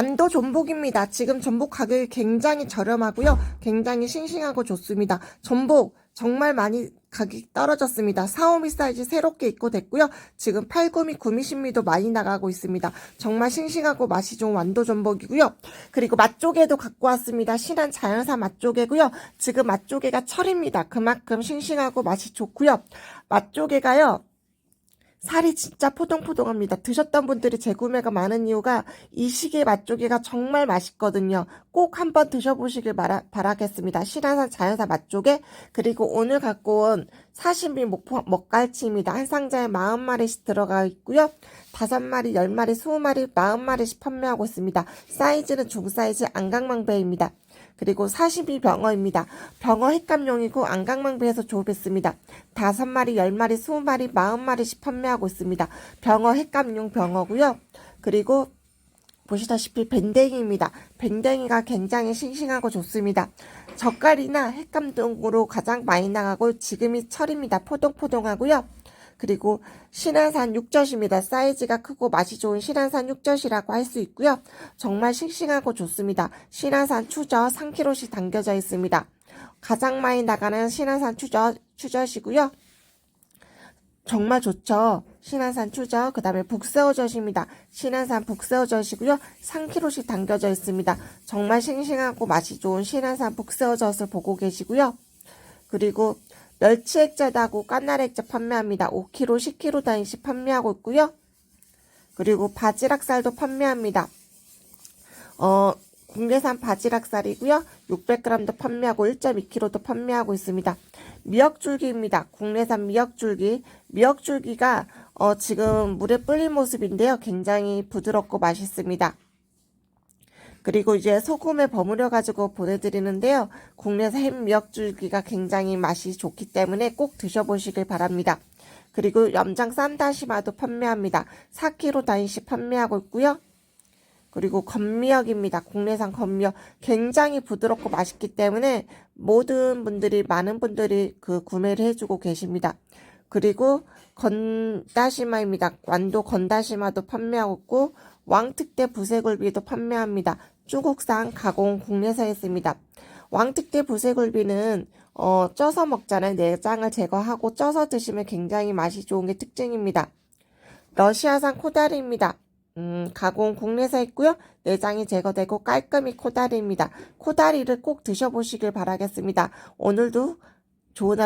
안도 전복입니다. 지금 전복 가격이 굉장히 저렴하고요. 굉장히 싱싱하고 좋습니다. 전복 정말 많이 가격이 떨어졌습니다. 4, 5미 사이즈 새롭게 입고됐고요. 지금 8, 9미, 9미, 10미도 많이 나가고 있습니다. 정말 싱싱하고 맛이 좋은 완도 전복이고요. 그리고 맛조개도 갖고 왔습니다. 신한 자연산 맛조개고요. 지금 맛조개가 철입니다. 그만큼 싱싱하고 맛이 좋고요. 맛조개가요. 살이 진짜 포동포동합니다. 드셨던 분들이 재구매가 많은 이유가 이 시기에 맛조개가 정말 맛있거든요. 꼭 한번 드셔보시길 바라, 바라겠습니다. 신한산 자연산 맛조개 그리고 오늘 갖고 온 사시미 목포, 먹갈치입니다. 한 상자에 40마리씩 들어가 있고요. 5마리, 10마리, 20마리, 40마리씩 판매하고 있습니다. 사이즈는 중사이즈 안강망배입니다. 그리고 42 병어입니다. 병어 횟감용이고 안강망배에서 조업했습니다. 5마리, 10마리, 20마리, 40마리씩 판매하고 있습니다. 병어 횟감용 병어고요. 그리고 보시다시피 밴댕이입니다. 밴댕이가 굉장히 싱싱하고 좋습니다. 젓갈이나 횟감 등으로 가장 많이 나가고 지금이 철입니다. 포동포동하고요. 그리고 신안산 육젓입니다. 사이즈가 크고 맛이 좋은 신안산 육젓이라고 할 수 있고요. 정말 싱싱하고 좋습니다. 신안산 추젓 3kg씩 담겨져 있습니다. 가장 많이 나가는 신안산 추젓, 추젓이고요. 정말 좋죠. 신안산 추젓, 그 다음에 북새우젓입니다. 신안산 북새우젓이고요. 3kg씩 담겨져 있습니다. 정말 싱싱하고 맛이 좋은 신안산 북새우젓을 보고 계시고요. 그리고 멸치액젓하고 까나리액젓 판매합니다. 5kg, 10kg 단위씩 판매하고 있고요. 그리고 바지락살도 판매합니다. 어, 국내산 바지락살이고요. 600g도 판매하고 1.2kg도 판매하고 있습니다. 미역줄기입니다. 국내산 미역줄기. 미역줄기가 어, 지금 물에 불린 모습인데요. 굉장히 부드럽고 맛있습니다. 그리고 이제 소금에 버무려 가지고 보내드리는데요. 국내산 햄 미역줄기가 굉장히 맛이 좋기 때문에 꼭 드셔보시길 바랍니다. 그리고 염장 쌈다시마도 판매합니다. 4kg 단위씩 판매하고 있고요. 그리고 건미역입니다. 국내산 건미역 굉장히 부드럽고 맛있기 때문에 모든 분들이 많은 분들이 그 구매를 해주고 계십니다. 그리고 건다시마입니다. 완도 건다시마도 판매하고 있고 왕특대 부세굴비도 판매합니다. 중국산 가공 국내산에 있습니다. 왕특대 부세굴비는 어, 쪄서 먹잖아요. 내장을 제거하고 쪄서 드시면 굉장히 맛이 좋은 게 특징입니다. 러시아산 코다리입니다. 음, 가공 국내산 있고요. 내장이 제거되고 깔끔히 코다리입니다. 코다리를 꼭 드셔보시길 바라겠습니다. 오늘도 좋은 하